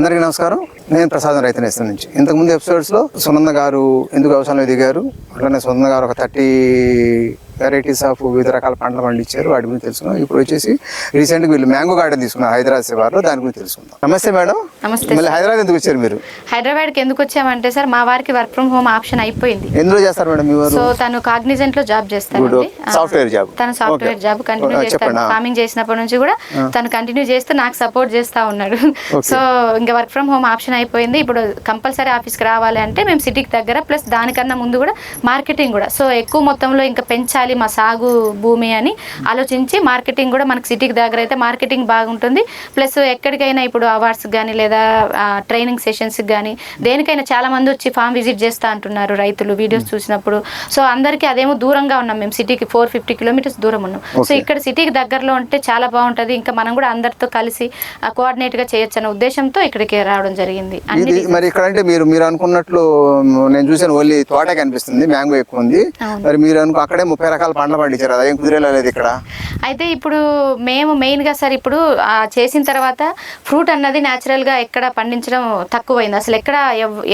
అందరికీ నమస్కారం. నేను ప్రసాదం రైతు నేస్తం నుంచి. ఇంతకుముందు ఎపిసోడ్స్లో సునంద గారు ఎందుకు వ్యవసాయంలో దిగారు? అట్లనే సునంద గారు ఒక థర్టీ వెరైటీస్ ఆఫ్ వివిధ రకాల పంటలు పండించారు. వాటి గురించి తెలుసుకున్నాం ఇప్పుడు వచ్చేసి రీసెంట్గా వీళ్ళు మ్యాంగో గార్డెన్ తీసుకున్నారు హైదరాబాద్ శివార్లో దాని గురించి తెలుసుకుందాం. నమస్తే మేడం. నమస్తే మళ్ళీ హైదరాబాద్ ఎందుకు వచ్చారు మీరు? హైదరాబాద్కి ఎందుకు వచ్చామంటే సార్ మా వారికి వర్క్ ఫ్రమ్ హోమ్ ఆప్షన్ అయిపోయింది. ఎందులో చేస్తారు మేడం మీ వారు? సో తను కాగ్నిజెంట్లో జాబ్ Good. Software job. తను సాఫ్ట్వేర్. జాబ్ కంటిన్యూ చేస్తాను చెప్పండి. ఫార్మింగ్ చేసినప్పటి నుంచి కూడా తను కంటిన్యూ చేస్తూ నాకు సపోర్ట్ చేస్తా ఉన్నాడు. సో ఇంకా వర్క్ ఫ్రమ్ హోమ్ ఆప్షన్ అయిపోయింది. ఇప్పుడు కంపల్సరీ ఆఫీస్కి రావాలి అంటే మేము సిటీకి దగ్గర ప్లస్ దానికన్నా ముందు కూడా మార్కెటింగ్ కూడా. సో ఎక్కువ మొత్తంలో ఇంకా పెంచాలి మా సాగు భూమి అని ఆలోచించి మార్కెటింగ్ కూడా మనకి సిటీకి దగ్గర అయితే మార్కెటింగ్ బాగుంటుంది. ప్లస్ ఎక్కడికైనా ఇప్పుడు అవార్డ్స్ కానీ లేదా ట్రైనింగ్ సెషన్స్కి కానీ దేనికైనా చాలా మంది వచ్చి ఫామ్ విజిట్ చేస్తా అంటున్నారు రైతులు వీడియోస్ చూసినప్పుడు. సో అందరికీ అదేమో దూరంగా ఉన్నాం మేము సిటీకి ఫోర్ ఫిఫ్టీ కిలోమీటర్స్ దూరం ఉన్నాం. సో. ఇక్కడ సిటీకి దగ్గరలో ఉంటే చాలా బాగుంటుంది. ఇంకా మనం కూడా అందరితో కలిసి కోఆర్డినేట్గా చేయొచ్చు అనే ఉద్దేశంతో ఇక్కడికి రావడం జరిగింది. మరి ఇక్కడ అంటే మీరు మీరు అనుకున్నట్లు నేను చూసాను ఓన్లీ తోట కనిపిస్తుంది మ్యాంగో ఎక్కువ ఉంది. మరి మీరు అనుకో అక్కడే ముప్పై రకాల పంటలు పండించారు అదేం కుదిరేలా లేదు ఇక్కడ? అయితే ఇప్పుడు మేము మెయిన్గా సార్ ఇప్పుడు చేసిన తర్వాత ఫ్రూట్ అన్నది న్యాచురల్గా ఎక్కడ పండించడం తక్కువైంది. అసలు ఎక్కడ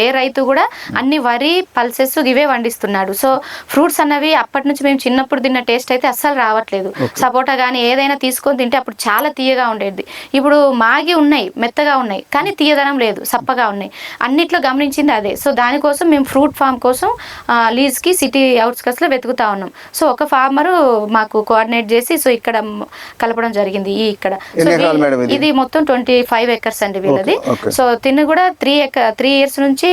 ఏ రైతు కూడా అన్ని వరి పల్సెస్ ఇవే పండిస్తున్నాడు. సో ఫ్రూట్స్ అన్నవి అప్పటి నుంచి మేము చిన్నప్పుడు తిన్న టేస్ట్ అయితే అస్సలు రావట్లేదు. సపోటా కానీ ఏదైనా తీసుకొని తింటే అప్పుడు చాలా తీయగా ఉండేది. ఇప్పుడు మాగి ఉన్నాయి మెత్తగా ఉన్నాయి కానీ తీయదనం లేదు సప్పగా ఉన్నాయి. అన్నిట్లో గమనించింది అదే. సో దానికోసం మేము ఫ్రూట్ ఫామ్ కోసం లీజ్కి సిటీ అవుట్స్కట్స్లో వెతుకుతా ఉన్నాం. సో ఒక ఫార్మరు మాకు కోఆర్డినేట్ చేసి సో ఇక్కడ కలపడం జరిగింది ఈ ఇక్కడ సో ఇది? మొత్తం ట్వంటీ ఫైవ్ ఎకర్స్ అండి వీళ్ళది. సో తిను కూడా త్రీ ఎక త్రీ ఇయర్స్ నుంచి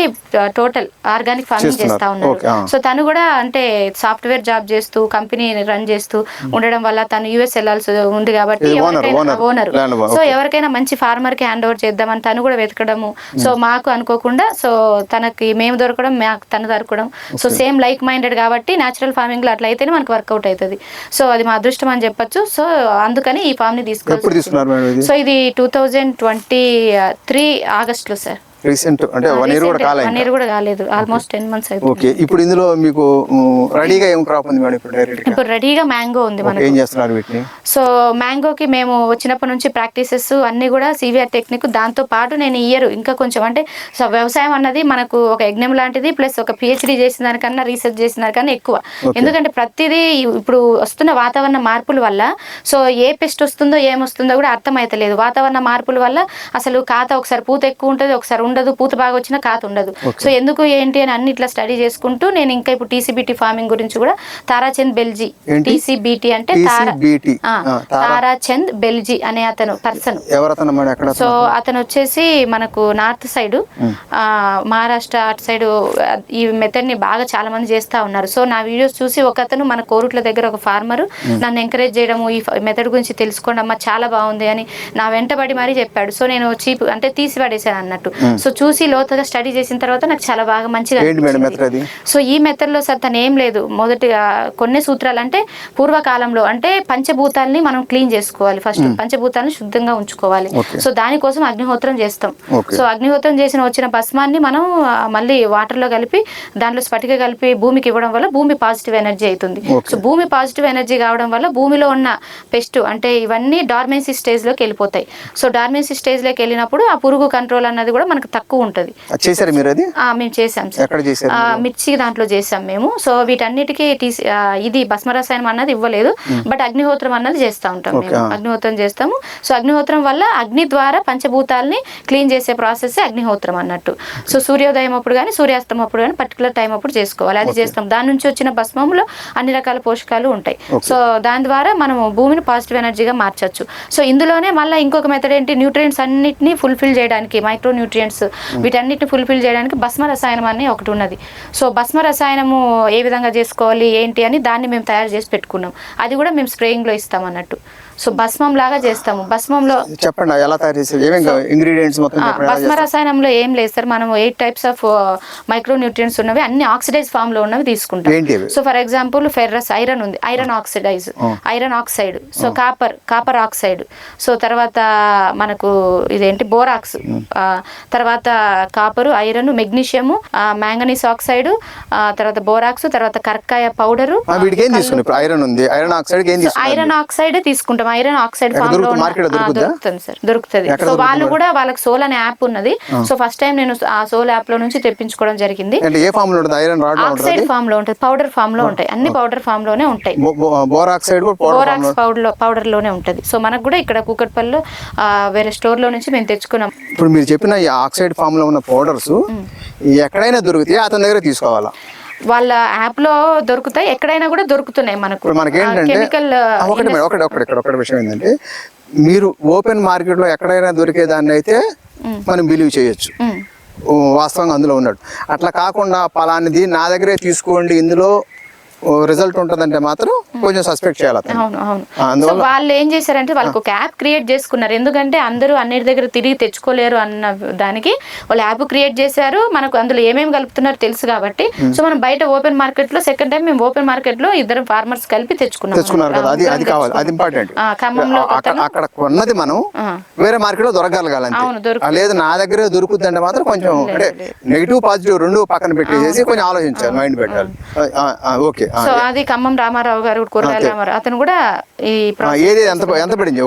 టోటల్ ఆర్గానిక్ ఫార్మింగ్. చేస్తా ఉన్నారు. సో తను కూడా అంటే సాఫ్ట్వేర్ జాబ్ చేస్తూ కంపెనీ రన్ చేస్తూ ఉండడం వల్ల తను యూఎస్ వెళ్ళాల్సి ఉంది కాబట్టి. Owner so. ఎవరికైనా మంచి ఫార్మర్కి హ్యాండ్ ఓవర్ చేద్దామని తను కూడా వెతకడము సో మాకు అనుకోకుండా సో తనకి మేము దొరకడం మాకు తను దొరకడం సో సేమ్ లైక్ మైండెడ్ కాబట్టి న్యాచురల్ ఫార్మింగ్లో అట్లా అయితేనే మనకు వర్కౌట్ అవుతుంది. సో అది మా అదృష్టం అని చెప్పొచ్చు. సో అందుకని ఈ ఫామ్ని ఇది? సో ఇది టూ థౌజండ్ ట్వంటీ త్రీ ఆగస్ట్లో సార్. రీసెంట్ అంటే వన్ ఇయర్ కూడా కాలే వన్ ఇయర్ కూడా కాలేదు. ఆల్మోస్ట్ టెన్ మంత్స్ అయిపోయింది. ఓకే ఇప్పుడు ఇందులో మీకు రెడీగా ఏం క్రాప్ ఉంది మేడం ఇప్పుడు డైరెక్ట్ ఇప్పుడు రెడీగా మ్యాంగో ఉంది మనకు. ఏం చేస్తున్నారు వీటిని? సో మ్యాంగోకి మేము వచ్చినప్పటి నుంచి ప్రాక్టీసెస్ అన్నీ కూడా సివిఆర్ టెక్నిక్ దాంతో పాటు నేను ఇయర్ ఇంకా కొంచెం అంటే సో వ్యవసాయం అన్నది మనకు ఒక యజ్ఞం లాంటిది ప్లస్ ఒక పిహెచ్డి చేసిన దానికన్నా రీసెర్చ్ చేసిన దానికన్నా ఎక్కువ ఎందుకంటే ప్రతిదీ ఇప్పుడు వస్తున్న వాతావరణ మార్పుల వల్ల సో ఏ పెస్ట్ వస్తుందో ఏమొస్తుందో కూడా అర్థమైతలేదు. వాతావరణ మార్పుల వల్ల అసలు కాత ఒకసారి పూత ఎక్కువ ఉంటుంది ఒకసారి ఉండదు పూత బాగా వచ్చినా కాత ఉండదు. సో ఎందుకు ఏంటి అని అన్ని ఇట్లా స్టడీ చేసుకుంటూ నేను ఇంకా ఇప్పుడు టీసీబీటీ ఫార్మింగ్ గురించి కూడా తారాచంద్ బెల్జీ? టీసీబీటీ అంటే తారాచంద్ బెల్జీ అనే అతను పర్సన్ సో అతను? వచ్చేసి మనకు నార్త్ సైడ్ మహారాష్ట్ర అటు సైడ్ ఈ మెథడ్ని బాగా చాలా మంది చేస్తా ఉన్నారు. సో నా వీడియోస్ చూసి ఒక అతను మన కోరుట్ల దగ్గర ఒక ఫార్మర్ నన్ను ఎంకరేజ్ చేయడము ఈ మెథడ్ గురించి తెలుసుకోండి అమ్మా చాలా బాగుంది అని నా వెంటబడి మరీ చెప్పాడు. సో నేను చీప్ అంటే తీసి పడేసాను అన్నట్టు సో చూసి లోతుగా స్టడీ చేసిన తర్వాత నాకు చాలా బాగా మంచిగా. మెథడ్ సో ఈ మెథడ్లో సార్ తను ఏం లేదు మొదటిగా కొన్ని సూత్రాలు అంటే పూర్వకాలంలో అంటే పంచభూతాల్ని మనం క్లీన్ చేసుకోవాలి ఫస్ట్ పంచభూతాలను శుద్ధంగా ఉంచుకోవాలి. సో దానికోసం అగ్నిహోత్రం చేస్తాం. సో అగ్నిహోత్రం చేసిన వచ్చిన భస్మాన్ని మనం మళ్ళీ వాటర్లో కలిపి దాంట్లో స్ఫటిక కలిపి భూమికి ఇవ్వడం వల్ల భూమి పాజిటివ్ ఎనర్జీ అవుతుంది. సో భూమి పాజిటివ్ ఎనర్జీ కావడం వల్ల భూమిలో ఉన్న పెస్ట్ అంటే ఇవన్నీ డార్మెన్సీ స్టేజ్లోకి వెళ్ళిపోతాయి సో డార్మెన్సీ స్టేజ్లోకి వెళ్ళినప్పుడు ఆ పురుగు కంట్రోల్ అన్నది కూడా మనకు తక్కువ ఉంటుంది చేశారు మీరు అది? మేము చేసాం సార్? మిర్చి దాంట్లో చేసాం మేము. సో వీటన్నిటికీ ఇది భస్మరసాయనం అన్నది ఇవ్వలేదు బట్ అగ్నిహోత్రం అన్నది చేస్తూ ఉంటాం మేము. అగ్నిహోత్రం చేస్తాము. సో అగ్నిహోత్రం వల్ల అగ్ని ద్వారా పంచభూతాల్ని క్లీన్ చేసే ప్రాసెస్ అగ్నిహోత్రం అన్నట్టు. సో సూర్యోదయం అప్పుడు కానీ సూర్యాస్తం అప్పుడు కానీ పర్టికులర్ టైం అప్పుడు చేసుకోవాలి. అది చేస్తాం. దాని నుంచి వచ్చిన భస్మంలో అన్ని రకాల పోషకాలు ఉంటాయి. సో దాని ద్వారా మనం భూమిని పాజిటివ్ ఎనర్జీగా మార్చొచ్చు. సో ఇందులోనే మళ్ళీ ఇంకొక మెథడ్ ఏంటి? న్యూట్రియంట్స్ అన్నిటిని ఫుల్ఫిల్ చేయడానికి మైక్రో న్యూట్రియంట్స్ వీటన్నిటిని ఫుల్ఫిల్ చేయడానికి భస్మ రసాయనం అని ఒకటి ఉన్నది. సో భస్మ రసాయనము ఏ విధంగా చేసుకోవాలి ఏంటి అని దాన్ని మేము తయారు చేసి పెట్టుకున్నాం. అది కూడా మేము స్ప్రేయింగ్లో ఇస్తాం అన్నట్టు. సో భస్మం లాగా చేస్తాము. భస్మంలో చెప్పండి ఎలా తయారు చేశారు ఏమేమి ఇంగ్రీడియంట్స్ మొత్తం భస్మ చేస్తారు? రసాయనంలో ఏం లేదు సార్. మనం eight types of micro nutrients ఉన్నవి అన్ని ఆక్సిడైజ్ ఫామ్లో ఉన్నవి తీసుకుంటాం? So for example ferrous iron ఉంది. Iron oxidize iron oxide so copper copper oxide so తర్వాత మనకు ఇదేంటి? బోరాక్స్ తర్వాత copper iron magnesium manganese oxide తర్వాత బోరాక్స్ తర్వాత కరక్కాయ పౌడరు ఐరన్ ఉంది. ఐరన్ ఆక్సైడ్ ఐరన్ ఆక్సైడ్ తీసుకుంటాం. ఇప్పుడు ఐరన్ ఆక్సైడ్ ఫామ్లో దొరుకుతుంది? సార్. దొరుకుతుంది. సో వాళ్ళు కూడా వాళ్ళకి సోల్ అనే యాప్ ఉన్నది. సో ఫస్ట్ టైం నేను ఆ సోల్ యాప్లో నుంచి తెప్పించుకోవడం జరిగింది. అంటే ఏ ఫామ్లో ఉంటుంది? ఐరన్ రాడ్లో ఉంటుంది ఆక్సైడ్ ఫామ్లో ఉంటుంది. పౌడర్ ఫామ్లో ఉంటాయి. అన్ని పౌడర్ ఫామ్లోనే ఉంటాయి. బోర్ ఆక్సైడ్ కూడా పౌడర్ ఫామ్ బోరాక్స్ పౌడర్లో పౌడర్లోనే ఉంటుంది. సో మనకు కూడా ఇక్కడ కూకట్పల్లిలో ఆ, వేరే స్టోర్లో నుంచి మేము తెచ్చుకున్నాం. ఇప్పుడు మీరు చెప్పిన ఈ ఆక్సైడ్ ఫామ్లో ఉన్న పౌడర్స్ ఎక్కడైనా దొరుకుతాయి అతని దగ్గర తీసుకోవాలా? వాళ్ళ యాప్లో దొరుకుతాయి ఎక్కడైనా కూడా దొరుకుతున్నాయి మనకు. మనకి కెమికల్ ఒకటి ఒకటి ఒకటి ఇక్కడ ఒకటి విషయం ఏంటంటే మీరు ఓపెన్ మార్కెట్లో ఎక్కడైనా దొరికేదాన్ని అయితే మనం బిలీవ్ చేయొచ్చు. వాస్తవంగా అందులో ఉన్నాడు అట్లా కాకుండా పలానిది నా దగ్గరే తీసుకోండి ఇందులో రిజల్ట్ ఉంటుందంటే మాత్రం కొంచెం సస్పెక్ట్ చేయాలి అవును అవును. వాళ్ళు ఏం చేశారంటే వాళ్ళకి ఒక యాప్ క్రియేట్ చేసుకున్నారు. ఎందుకంటే అందరూ అన్నిటి దగ్గర తిరిగి తెచ్చుకోలేరు అన్న దానికి వాళ్ళు యాప్ క్రియేట్ చేశారు. మనకు అందులో ఏమేమి కలుపుతున్నారో తెలుసు కాబట్టి. సో మనం బయట ఓపెన్ మార్కెట్లో సెకండ్ టైం మేము ఓపెన్ మార్కెట్లో ఇద్దరు ఫార్మర్స్ కలిపి తెచ్చుకున్నాం తెచ్చుకున్నారు కదా. అది అది కావాలి. అది ఇంపార్టెంట్ అక్కడ కొన్నది మనం. వేరే మార్కెట్లో దొరకగలగాలి లేదు నా దగ్గరే దొరుకుతుంది అంటే మాత్రం కొంచెం అంటే నెగిటివ్ పాజిటివ్ రెండు పక్కన పెట్టేసి కొంచెం ఆలోచించాలి మైండ్ పెట్టాలి. ఓకే. సో అది ఖమ్మం రామారావు గారు కూరగాయల రామారావు అతను కూడా ఈ ఏది ఎంత ఎంత పడింది?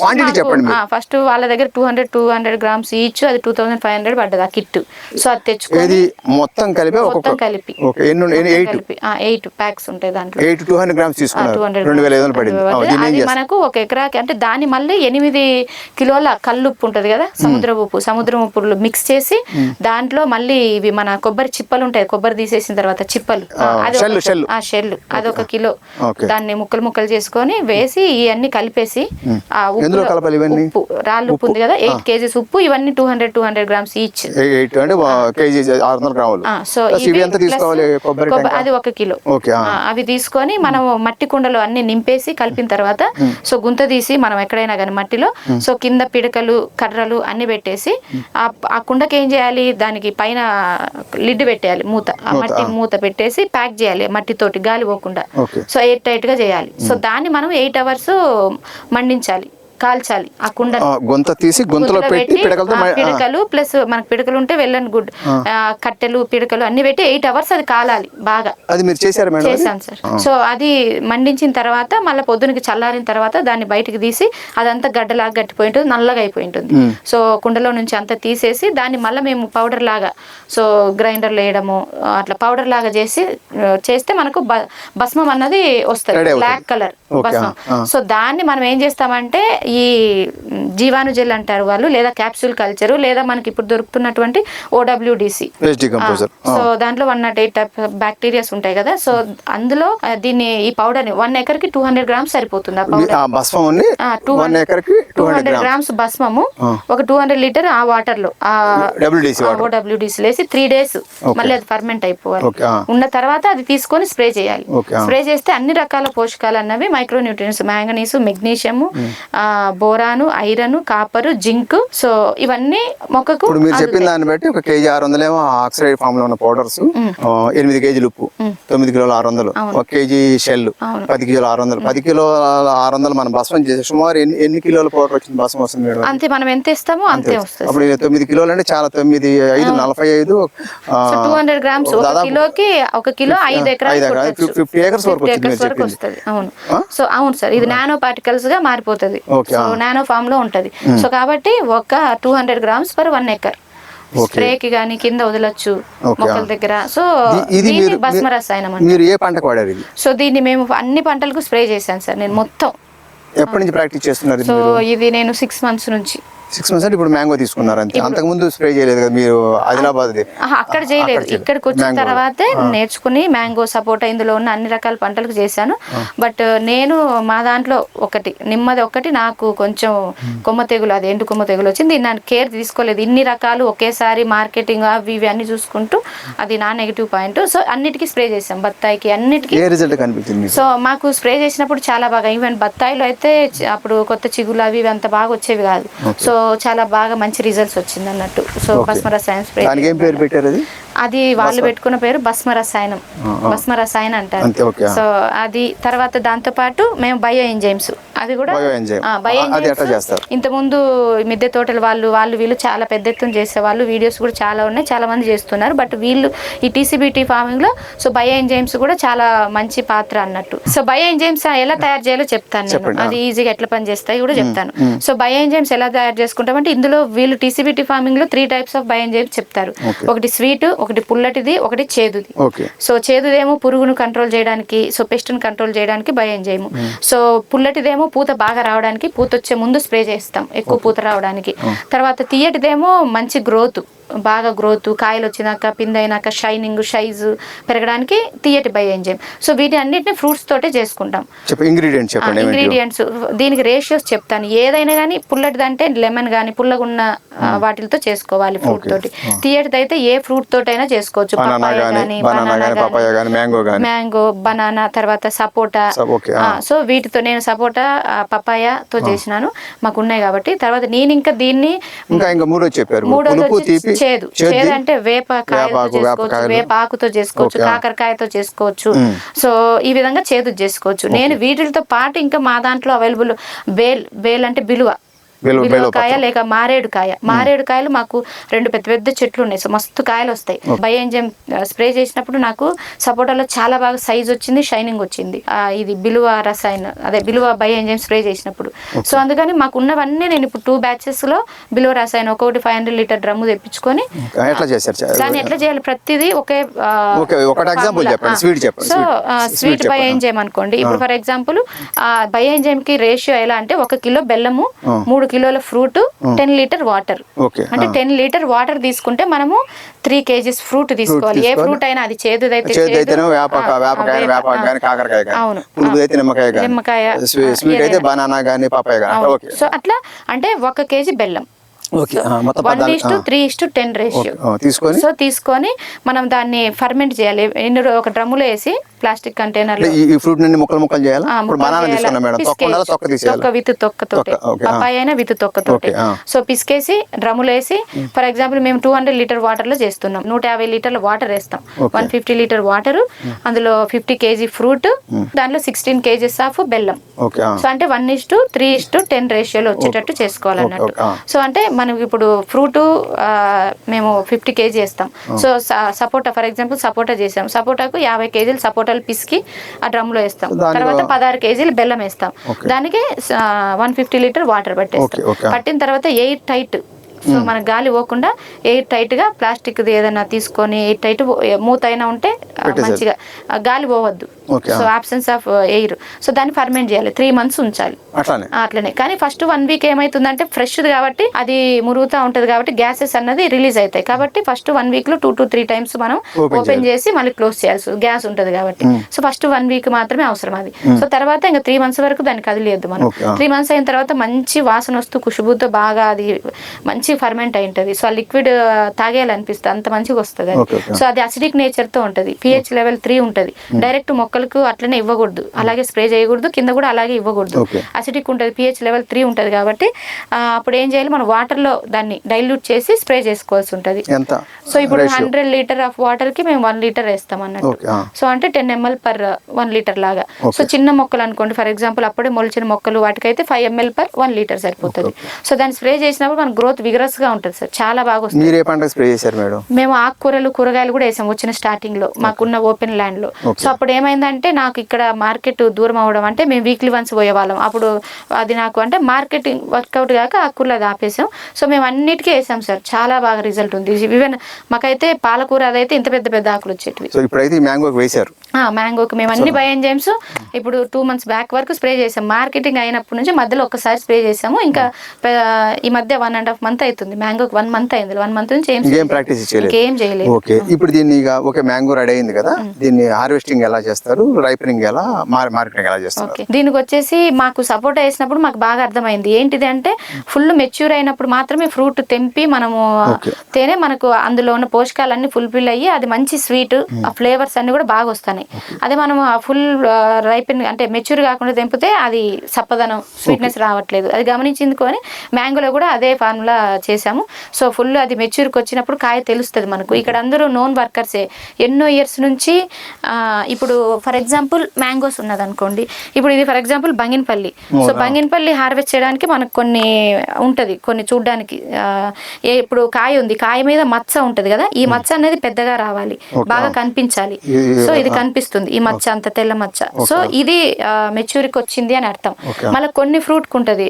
క్వాంటిటీ చెప్పండి ఫస్ట్ వాళ్ళ దగ్గర two hundred two hundred grams each అది టూ థౌసండ్ ఫైవ్ హండ్రెడ్ పడ్డది ఆ కిట్. సో అది తెచ్చుకొని ఏది? మొత్తం కలిపి మొత్తం కలిపి. కలిపి. ఎయిట్ ప్యాక్స్ ఉంటాయి దాంట్లో. ఎయిట్ టూ హండ్రెడ్ గ్రామ్స్ తీసుకున్నారు. మనకు ఒక ఎకరాకి అంటే దాని మళ్ళీ ఎనిమిది కిలోల కల్లుప్పు ఉంటది కదా సముద్ర ఉప్పు. సముద్రం ఉప్పులు మిక్స్ చేసి దాంట్లో మళ్ళీ ఇవి మన కొబ్బరి చిప్పలు ఉంటాయి. కొబ్బరి తీసేసిన తర్వాత చిప్పలు. అది షెల్, ఒక- షెల్. ఆ షెల్ అది ఒక కిలో. దాన్ని ముక్కలు ముక్కలు చేసుకొని వేసి ఇవన్నీ కలిపేసి ఆ కలపాలి ఇవన్నీ? ఉప్పు. రాళ్ళు ఉప్పు ఉంది కదా ఎయిట్ కేజీస్ ఉప్పు ఇవన్నీ two hundred two hundred grams each. Eight అంటే కేజీ ఆరు వందల గ్రాములు. ఆ, సో ఎంత తీసుకోవాలి? అది ఒక కిలో. అవి తీసుకొని మనం మట్టి కుండలో అన్ని నింపేసి కలిపిన తర్వాత సో గుంత తీసి మనం ఎక్కడైనా కానీ మట్టిలో సో కింద పిడకలు కర్రలు అన్ని పెట్టేసి ఆ ఆ కుండకి ఏం చేయాలి? దానికి పైన లిడ్ పెట్టేయాలి మూత. ఆ మట్టి మూత పెట్టేసి ప్యాక్ చేయాలి. మట్టితోటి గాలి పోకుండా. సో ఎయిట్ టైట్గా చేయాలి. సో దాన్ని మనం ఎయిట్ అవర్స్ మండించాలి. కాల్చాలి. ఆ కుండ గుంత తీసి గుంతలో పెట్టి పిడకలతో పిడకలు ప్లస్ మనకు పిడకలు ఉంటే వెళ్ళని గుడ్. కట్టెలు పిడకలు అన్ని పెట్టి ఎయిట్ అవర్స్ అది కాలాలి బాగా. అది మీరు చేశారు మేడం? చేశాను సార్. సో అది మండించిన తర్వాత మళ్ళీ పొద్దునకి చల్లారిన తర్వాత దాన్ని బయటికి తీసి అదంతా గడ్డలాగా గట్టిపోయి ఉంటుంది నల్లగా అయిపోయి ఉంటుంది. సో కుండలో నుంచి అంతా తీసేసి దాన్ని మళ్ళీ మేము పౌడర్ లాగా సో గ్రైండర్లో వేయడము అట్లా పౌడర్ లాగా చేసి చేస్తే మనకు భస్మం అన్నది వస్తుంది. బ్లాక్ కలర్ భస్మం. సో దాన్ని మనం ఏం చేస్తామంటే ఈ జీవాణు జెల్ అంటారు వాళ్ళు లేదా క్యాప్సూల్ కల్చర్ లేదా మనకి ఇప్పుడు దొరుకుతున్నటువంటి ఓడబ్ల్యూడిసి సో దాంట్లో వన్ నాట్ ఎయిట్ బ్యాక్టీరియాస్ ఉంటాయి కదా సో అందులో ఆ, దీన్ని ఈ పౌడర్ని వన్ ఎకర్కి టూ హండ్రెడ్ గ్రామ్స్ సరిపోతుంది ఆ పౌడర్ ఆ టూ హండ్రెడ్ గ్రామ్స్ భస్మము ఒక టూ హండ్రెడ్ లీటర్ ఆ వాటర్లో ఆ ఓడబ్ల్యూడిసి వేసి త్రీ డేస్ మళ్ళీ అది ఫర్మెంట్ అయిపోవాలి. ఆ. ఉన్న తర్వాత అది తీసుకొని స్ప్రే చేయాలి. ఆ. స్ప్రే చేస్తే అన్ని రకాల పోషకాలు అన్నవి micro nutrients manganese magnesium boron iron copper zinc so ఇవన్నీ మొక్కకు ఇప్పుడు మీరు చెప్పిన. దాన్ని బట్టి ఒక కేజీ ఆరు వందలేమో ఆక్సైడ్ ఫామ్లో ఉన్న పౌడర్స్ ఎనిమిది కేజీలు ఉప్పు తొమ్మిది కిలోలు ఆరు వందలు ఒక కేజీ షెల్. పది కిలోలు ఆరు వందలు పది కిలోల ఆరు వందలు మనం భస్మం చేసి సుమారు ఎన్ని ఎన్ని కిలోల పౌడర్ వచ్చింది భస్మం వస్తుంది మేడం? అంతే మనం ఎంత ఇస్తామో అంతే వస్తుంది. అప్పుడు తొమ్మిది కిలోలు అంటే చాలా తొమ్మిది ఐదు నలభై ఐదు టూ హండ్రెడ్ గ్రామ్స్ ఒక కిలోకి ఒక కిలో ఐదు ఎకరాలు ఐదు ఎకరాలు, కొట్టొచ్చు. 50 acres వరకు 50 వచ్చింది acres మీరు వరకు చెప్పింది. వస్తుంది అవును. సో అవును సార్ ఇది నానో పార్టికల్స్గా మారిపోతుంది. సో నానో ఫామ్లో ఉంటది సో కాబట్టి ఒక two hundred grams per one acre. స్ప్రేకి గానీ కింద వదలొచ్చు మొక్కల. దగ్గర. సో దీన్ని మీరు భస్మ రసాయనం. మీరు ఏ పంటకు వాడారు సో దీన్ని మేము అన్ని పంటలకు స్ప్రే చేశాను సార్ నేను మొత్తం. ఎప్పటి నుంచి ప్రాక్టీస్ చేస్తున్నారు సో ఇది నేను సిక్స్ మంత్స్ నుంచి. సిక్స్ మంత్స్ అంటే ఇప్పుడు మ్యాంగో తీసుకున్నారు అంతే అంతకుముందు స్ప్రే చేయలేదు కదా మీరు ఆదిలాబాద్ అక్కడ చేయలేదు. ఇక్కడికి వచ్చిన. తర్వాతే నేర్చుకుని మ్యాంగో సపోటా ఇందులో ఉన్న అన్ని రకాల పంటలకు చేశాను. బట్ నేను మా దాంట్లో ఒకటి నిమ్మది ఒకటి నాకు కొంచెం కొమ్మ తెగులు అది ఎండు కొమ్మ తెగులు వచ్చింది. నేను కేర్ తీసుకోలేదు. ఇన్ని రకాలు ఒకేసారి మార్కెటింగ్ అవి ఇవి అన్ని చూసుకుంటూ అది నా నెగిటివ్ పాయింట్. సో అన్నిటికీ స్ప్రే చేసాం బత్తాయికి అన్నిటికీ. రిజల్ట్ కనిపించింది సో మాకు స్ప్రే చేసినప్పుడు చాలా బాగా. ఈవెన్ బత్తాయిలో అయితే అప్పుడు కొత్త చిగులు అవి ఇవి అంత బాగా వచ్చేవి కాదు. సో చాలా బాగా మంచి రిజల్ట్స్ వచ్చింది అన్నట్టు సో. భస్మ రసాయన స్ప్రే పేరు పెట్టారు అది? అది వాళ్ళు పెట్టుకున్న పేరు భస్మ రసాయనం భస్మ రసాయనం అంటారు. సో అది తర్వాత దాంతో పాటు మేము బయో ఎంజైమ్స్ అది కూడా అది ఎట్లా చేస్తారు? ఇంతకుముందు మిద్దె తోటలు వాళ్ళు వాళ్ళు వీళ్ళు చాలా పెద్ద ఎత్తున చేసేవాళ్ళు. వీడియోస్ కూడా చాలా ఉన్నాయి. చాలా మంది చేస్తున్నారు. బట్ వీళ్ళు ఈ టీసీబీటీ ఫార్మింగ్లో సో బయో ఎంజైమ్స్ కూడా చాలా మంచి పాత్ర అన్నట్టు. సో బయో ఎంజైమ్స్ ఎలా తయారు చేయాలో చెప్తాను నేను. అది ఈజీగా ఎట్లా పని చేస్తాయి కూడా చెప్తాను. సో బయో ఎంజైమ్స్ ఎలా తయారు చేసుకుంటామంటే ఇందులో వీళ్ళు TCBT ఫార్మింగ్లో three types of bio enzymes చెప్తారు. ఒకటి స్వీట్ ఒకటి పుల్లటిది ఒకటి చేదుది. సో చేదుదేమో పురుగును కంట్రోల్ చేయడానికి సో పెస్ట్ని కంట్రోల్ చేయడానికి భయం చేయము సో పుల్లటిదేమో పూత బాగా రావడానికి పూత వచ్చే ముందు స్ప్రే చేస్తాం ఎక్కువ పూత రావడానికి. తర్వాత తీయటిదేమో మంచి గ్రోత్ బాగా గ్రోత్ కాయలు వచ్చినాక పిందైనాక షైనింగ్ సైజు పెరగడానికి తీయటి బై ఎంజైమ్ సో వీటి అన్నిటిని ఫ్రూట్స్ తోటే చేసుకుంటాం. చెప్ప ఇంగ్రీడియంట్ చెప్పండి ఏమేంటి ఇంగ్రీడియంట్స్ దీనికి రేషియోస్ చెప్తాను. ఏదైనా కానీ పుల్లటిది అంటే లెమన్ కానీ పుల్లగున్న ఆ, వాటితో చేసుకోవాలి ఫ్రూట్. తోటి. తీయటిది అయితే ఏ ఫ్రూట్ తోటైనా చేసుకోవచ్చు. పపాయ కానీ బనానా మ్యాంగో బనానా తర్వాత సపోటా. స- ఆ. సో వీటితో నేను సపోటా పపాయతో చేసినాను. మాకు ఉన్నాయి కాబట్టి. తర్వాత నేను ఇంకా దీన్ని ఇంకా ఇంకా మూడో చెప్పారు. వచ్చి తీపి చేదు. చేదు? అంటే వేప కాయలతో చేసుకోవచ్చు. వేపకాయలు. వేప ఆకుతో చేసుకోవచ్చు. కాకరకాయతో చేసుకోవచ్చు. సో ఈ విధంగా చేదు చేసుకోవచ్చు. నేను వీటితో పాటు ఇంకా మా దాంట్లో అవైలబుల్ బేల్ బేల్ అంటే బిలువ. పత్రం. లేక మారేడు కాయ. మారేడు కాయలు మాకు రెండు పెద్ద పెద్ద చెట్లు ఉన్నాయి. సో మస్తు కాయలు వస్తాయి. బయోఎంజైమ్ స్ప్రే చేసినప్పుడు నాకు సపోటాలో చాలా బాగా సైజ్ వచ్చింది షైనింగ్ వచ్చింది. ఇది బిలువ రసాయన అదే బిలువ బయోఎంజైమ్ స్ప్రే చేసినప్పుడు. సో అందుకని మాకు ఉన్నవన్నీ నేను ఇప్పుడు టూ బ్యాచెస్లో బిలువ రసాయన ఒక్కొక్కటి ఫైవ్ హండ్రెడ్ లీటర్ డ్రమ్ము తెప్పించుకొని దాన్ని ఎట్లా చేయాలి? ప్రతిదీ ఒకే ఒకటి. సో స్వీట్ చెప్పండి. బై ఎంజైమ్ అనుకోండి. ఇప్పుడు ఫర్ ఎగ్జాంపుల్ ఆ బై ఎంజైమ్కి రేషియో ఎలా అంటే ఒక కిలో బెల్లము మూడు కిలోల ఫ్రూట్ టెన్ లీటర్ వాటర్. అంటే టెన్ లీటర్ వాటర్ తీసుకుంటే మనము త్రీ కేజీస్ ఫ్రూట్ తీసుకోవాలి. ఏ. ఫ్రూట్ అయినా అది చేదుదైతే చేదు. నిమ్మకాయ సో అట్లా అంటే ఒక కేజీ బెల్లం. త్రీ టెన్ రేషియో సో తీసుకొని? మనం దాన్ని ఫర్మెంట్ చేయాలి. ఇందులో ఒక డ్రమ్ములో వేసి ప్లాస్టిక్ కంటైనర్ ఈ- ఫ్రూట్ నుండి ముక్కలు ముక్కలు చేయాలా? తొక్క విత్ తొక్కతోటి. తొక్క, ఓకే, ఆ. పప్పాయ అయినా విత్ ఆ. సో పిసికేసి డ్రమ్ములో వేసి ఫర్ ఎగ్జాంపుల్ మేము టూ హండ్రెడ్ లీటర్ వాటర్లో చేస్తున్నాం. నూట యాభై లీటర్ల వాటర్ వేస్తాం. వన్ ఫిఫ్టీ లీటర్ వాటర్ అందులో ఫిఫ్టీ కేజీ ఫ్రూట్ దాంట్లో సిక్స్టీన్ కేజీస్ ఆఫ్ బెల్లం. సో అంటే one is to three is to ten రేషియోలో వచ్చేటట్టు చేసుకోవాలన్నట్టు. సో అంటే మనకి ఇప్పుడు ఫ్రూట్ మేము ఫిఫ్టీ కేజీ వేస్తాం. సో సపోటా ఫర్ ఎగ్జాంపుల్ సపోటా చేసాం. సపోటాకు యాభై కేజీలు సపోటాలు పిసికి ఆ డ్రమ్లో వేస్తాం. తర్వాత పదహారు కేజీలు బెల్లం వేస్తాం. దానికి వన్ ఫిఫ్టీ లీటర్ వాటర్ పట్టేస్తాం. పట్టిన తర్వాత ఎయిర్ టైట్ సో మన గాలి పోకుండా ఎయిర్ టైట్గా ప్లాస్టిక్ ఏదైనా తీసుకొని ఎయిర్ టైట్ మూత అయినా ఉంటే. మంచిగా గాలి పోవద్దు. So absence of air so దాన్ని ఫర్మెంట్ చేయాలి. త్రీ మంత్స్ ఉంచాలి. అట్లానే. కానీ ఫస్ట్ వన్ వీక్ ఏమైతుందంటే ఫ్రెష్ కాబట్టి అది మురుగుతా ఉంటది కాబట్టి గ్యాసెస్ అన్నది రిలీజ్ అవుతాయి కాబట్టి ఫస్ట్ వన్ వీక్లో టూ టు త్రీ టైమ్స్ మనం ఓపెన్ చేసి మళ్ళీ క్లోజ్ చేయాల్సి గ్యాస్ ఉంటది కాబట్టి. సో ఫస్ట్ వన్ వీక్ మాత్రమే అవసరం అది. సో తర్వాత ఇంకా త్రీ మంత్స్ వరకు దాన్ని కదిలియద్దు మనం. త్రీ మంత్స్ అయిన తర్వాత మంచి వాసన వస్తూ ఖుషుబుతో బాగా అది మంచి ఫర్మెంట్ అయి ఉంటది సో ఆ లిక్విడ్ తాగేయాలనిపిస్తుంది. అంత మంచిగా వస్తుంది అది. సో అది అసిడిక్ నేచర్తో ఉంటది. పిహెచ్ లెవెల్ త్రీ ఉంటది. డైరెక్ట్ మొక్కలకు అట్లనే ఇవ్వకూడదు. అలాగే స్ప్రే చేయకూడదు. కింద కూడా అలాగే ఇవ్వకూడదు. అసిడిక్ ఉంటుంది. పిహెచ్ లెవెల్ త్రీ ఉంటుంది కాబట్టి అప్పుడు ఏం చేయాలి? మనం వాటర్లో దాన్ని డైల్యూట్ చేసి స్ప్రే చేసుకోవాల్సి ఉంటుంది. సో ఇప్పుడు. హండ్రెడ్ లీటర్ ఆఫ్ వాటర్కి మేము వన్ లీటర్ వేస్తాం అన్నట్టు. సో అంటే ten ml per one litre లాగా. సో చిన్న మొక్కలు అనుకోండి. ఫర్ ఎగ్జాంపుల్ అప్పుడే మొలిచిన మొక్కలు వాటికైతే five ml per one litre సరిపోతుంది. సో దాన్ని స్ప్రే చేసినప్పుడు మన గ్రోత్ విగరస్గా ఉంటుంది సార్. చాలా బాగా వస్తుంది మీరు ఏ పంటకు స్ప్రే చేశారు మేడం? మేము ఆకుకూరలు కూరగాయలు కూడా వేసాం వచ్చిన స్టార్టింగ్లో. మాకున్న ఓపెన్ ల్యాండ్లో. సో అప్పుడు ఏమైందంటే నాకు ఇక్కడ మార్కెట్ దూరం అవడం అంటే మేము వీక్లీ వన్స్ పోయేవాళ్ళం. అప్పుడు అది నాకు అంటే మార్కెటింగ్ వర్కౌట్ కాక ఆకుకూరలు అది ఆపేసాం. సో మేము అన్నిటికీ వేసాం సార్. చాలా బాగా రిజల్ట్ ఉంది. ఈవెన్ మాకైతే పాలకూర అదైతే ఇంత పెద్ద పెద్ద ఆకులు వచ్చేటివి. సో ఇప్పుడైతే ఈ మ్యాంగోకి వేశారు. మ్యాంగోకి మేము అన్ని బై ఎంజైమ్స్ ఇప్పుడు టూ మంత్స్ బ్యాక్ వరకు స్ప్రే చేసాం. మార్కెటింగ్ అయినప్పటి నుంచి మధ్యలో ఒక్కసారి స్ప్రే చేసాము. ఇంకా ప- ఈ మధ్య వన్ అండ్ హాఫ్ మంత్ అవుతుంది. మ్యాంగోకి వన్ మంత్ అయింది. వన్ మంత్ నుంచి ఏం ప్రాక్టీస్ చేయలేదు. ఇంకేం చేయలేదు. ఓకే. ఇప్పుడు దీన్ని ఇక ఓకే మ్యాంగో రెడీ అయింది కదా దీన్ని హార్వెస్టింగ్ ఎలా చేస్తారు రైపనింగ్ ఎలా మార్కెటింగ్ ఎలా చేస్తారు? ఓకే దీనికి వచ్చేసి మాకు సపోర్ట్ వేసినప్పుడు మాకు బాగా అర్థమైంది. ఏంటిది అంటే ఫుల్ మెచ్యూర్ అయినప్పుడు మాత్రమే ఫ్రూట్ తెంపి మనము. తేనే మనకు అందులో ఉన్న పోషకాలన్నీ ఫుల్ఫిల్ అయ్యి అది మంచి స్వీట్ ఆ ఫ్లేవర్స్ అన్ని కూడా బాగా వస్తాయి అదే మనం ఫుల్ రైపిన్ అంటే మెచ్యూర్ కాకుండా తెంపితే అది సప్పదనం స్వీట్నెస్ రావట్లేదు. అది గమనించింది అని మ్యాంగోలో కూడా అదే ఫార్ములా చేసాము సో ఫుల్ అది మెచ్యూర్కి వచ్చినప్పుడు కాయ తెలుస్తుంది మనకు. ఇక్కడ అందరూ నోన్ వర్కర్సే ఎన్నో ఇయర్స్ నుంచి ఇప్పుడు ఫర్ ఎగ్జాంపుల్ మ్యాంగోస్ ఉన్నది అనుకోండి ఇప్పుడు ఇది for example Banganapalli. So Banganapalli harvest చేయడానికి మనకు కొన్ని ఉంటది. కొన్ని చూడడానికి ఇప్పుడు కాయ ఉంది. కాయ మీద మచ్చ ఉంటది కదా. ఈ మచ్చ అనేది పెద్దగా రావాలి. బాగా కనిపించాలి. సో ఇది కనిపిస్తుంది. ఈ మచ్చ అంత తెల్ల మచ్చ. సో ఇది మెచ్యూరికి వచ్చింది అని అర్థం. మళ్ళీ కొన్ని ఫ్రూట్ ఉంటది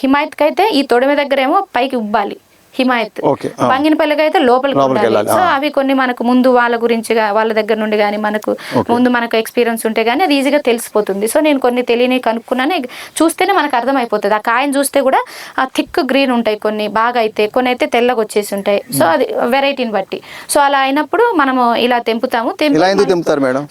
హిమాయత్ అయితే ఈ తొడిమ దగ్గర ఏమో పైకి ఉబ్బాలి. హిమాయత్. బంగినపల్లికి అయితే లోపలికి సో. అవి కొన్ని మనకు ముందు వాళ్ళ గురించి వాళ్ళ దగ్గర నుండి కానీ మనకు ముందు మనకు ఎక్స్పీరియన్స్ ఉంటే కానీ అది ఈజీగా తెలిసిపోతుంది. సో నేను కొన్ని తెలియని కనుక్కున్నాను చూస్తేనే మనకు అర్థమైపోతుంది. ఆ కాయను చూస్తే కూడా ఆ థిక్ గ్రీన్ ఉంటాయి కొన్ని బాగా అయితే కొన్ని అయితే తెల్లగా వచ్చేసి ఉంటాయి. సో అది వెరైటీని బట్టి. సో అలా అయినప్పుడు మనము ఇలా తెంపుతాము.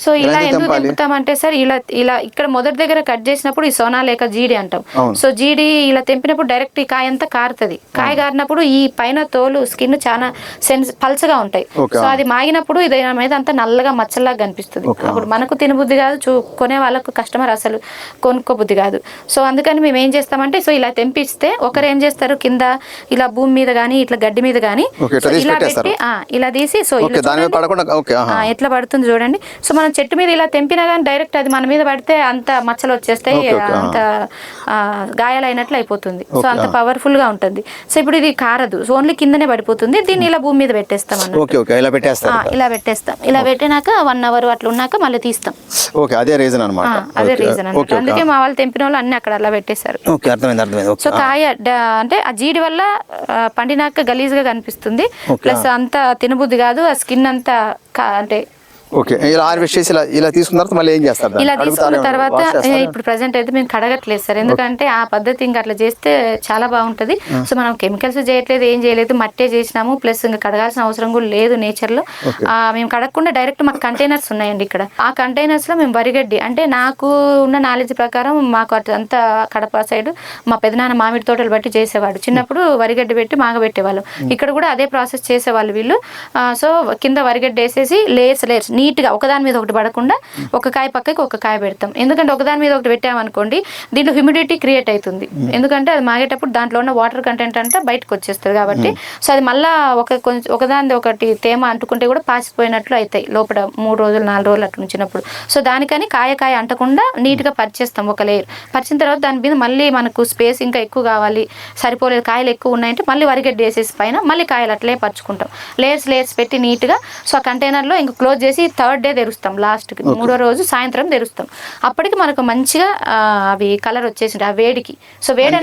సో ఇలా ఎందుకు తెంపుతామంటే సార్ ఇలా ఇలా ఇక్కడ మొదటి దగ్గర కట్ చేసినప్పుడు ఈ సోనా లేక జీడి అంటాం. సో జీడి ఇలా తెంపినప్పుడు డైరెక్ట్ ఈ కాయ అంతా కారుతుంది. కాయ కారినప్పుడు ఈ పైన తోలు స్కిన్ చాలా సెన్స్ పల్చగా ఉంటాయి. సో అది మాగినప్పుడు ఇది మీద అంతా నల్లగా మచ్చల్లాగా కనిపిస్తుంది. అప్పుడు మనకు తినబుద్ధి కాదు చూ కొనే వాళ్ళకు కస్టమర్ అసలు కొనుక్కోబుద్ధి కాదు. సో అందుకని మేము ఏం చేస్తామంటే సో ఇలా తెంపిస్తే ఒకరు ఏం చేస్తారు కింద ఇలా భూమి మీద కానీ ఇట్లా గడ్డి మీద కానీ ఇలా. పెట్టి ఆ, ఇలా తీసి సో ఎట్లా పడుతుంది చూడండి. సో మనం చెట్టు మీద ఇలా తెంపినా కానీ డైరెక్ట్ అది మన మీద పడితే అంత మచ్చలు వచ్చేస్తాయి అంత ఆ, గాయాలైనట్లు అయిపోతుంది. సో అంత పవర్ఫుల్గా ఉంటుంది. సో ఇప్పుడు ఇది కారదు. ఓన్లీ కిందనే పడిపోతుంది. దీన్ని ఇలా భూమి మీద పెట్టేస్తాం అన్న ఓకే ఓకే. ఇలా పెట్టేస్తారు ఇలా పెట్టేస్తాం. ఇలా పెట్టినాక వన్ అవర్ అట్లా ఉన్నాక మళ్ళీ తీస్తాం. ఓకే అదే రీజన్ అనమాట అదే రీజన్ ఓకే అన్నమాట అందుకే మా వాళ్ళు తెంపిన వాళ్ళు అన్ని అక్కడ అలా పెట్టేశారు. ఓకే అర్థమైంది అర్థమైంది. ఓకే సో కాయ అంటే ఆ జీడి వల్ల పండినాక గలీజ్గా కనిపిస్తుంది. ప్లస్ అంత తినబుద్ధి కాదు. ఆ స్కిన్ అంతా అంటే ఓకే. ఇలా హార్వెస్ట్ చేసి ఇలా ఇలా తీసుకున్న తర్వాత మళ్ళీ ఏం చేస్తారు దాన్ని? ఇలా తీసుకున్న కడుగుతారా? తర్వాత వాష్ చేస్తారా? ఏ, ఇప్పుడు ప్రజెంట్ అయితే మేము కడగట్లేదు సార్. ఎందుకంటే ఆ పద్ధతి ఇంకా అట్లా చేస్తే చాలా బాగుంటది. సో మనం కెమికల్స్ చేయట్లేదు ఏం చేయలేదు మట్టే చేసినాము. ప్లస్ ఇంకా కడగాల్సిన అవసరం కూడా లేదు నేచర్లో. ఆ, మేము కడగకుండా డైరెక్ట్ మాకు కంటైనర్స్ ఉన్నాయండి ఇక్కడ. ఆ కంటైనర్స్లో మేము వరిగడ్డి అంటే నాకు ఉన్న నాలెడ్జ్ ప్రకారం మాకు అటు అంతా కడప సైడ్ మా పెదనాన్న మామిడి తోటలు బట్టి చేసేవాడు. చిన్నప్పుడు వరిగడ్డి పెట్టి మాగబెట్టేవాళ్ళు. ఇక్కడ కూడా అదే ప్రాసెస్ చేసేవాళ్ళు వీళ్ళు. సో కింద వరిగడ్డి వేసేసి లేయర్స్ లేయర్స్ నీట్గా ఒకదాని మీద ఒకటి పడకుండా ఒక కాయ పక్కకి ఒక కాయ పెడతాం. ఎందుకంటే ఒకదాని మీద ఒకటి పెట్టామనుకోండి దీంట్లో హ్యూమిడిటీ క్రియేట్ అవుతుంది. ఎందుకంటే అది మాగేటప్పుడు దాంట్లో ఉన్న వాటర్ కంటెంట్ అంతా బయటకు వచ్చేస్తుంది కాబట్టి. సో అది మళ్ళా ఒక కొంచెం ఒకదాని ఒకటి తేమ అంటుకుంటే కూడా పాసిపోయినట్లు అవుతాయి లోపల మూడు రోజులు నాలుగు రోజులు అట్లా ఉంచినప్పుడు. సో దానికని కాయ కాయ అంటకుండా నీట్గా పరిచేస్తాం ఒక లేయర్ పరిచిన తర్వాత దాని మీద మళ్ళీ మనకు స్పేస్ ఇంకా ఎక్కువ కావాలి. సరిపోలేదు కాయలు ఎక్కువ ఉన్నాయంటే మళ్ళీ వరిగడ్డి వేసేసి పైన మళ్ళీ కాయలు అట్లే పరుచుకుంటాం. లేయర్స్ లేయర్స్ పెట్టి నీట్గా సో ఆ కంటైనర్లో ఇంకా క్లోజ్ చేసి థర్డ్ డే తెరుస్తాం లాస్ట్కి మూడో రోజు సాయంత్రం తెరుస్తాం. అప్పటికి మనకు మంచిగా అవి కలర్ వచ్చేసింటాయి ఆ వేడికి. సో వేడి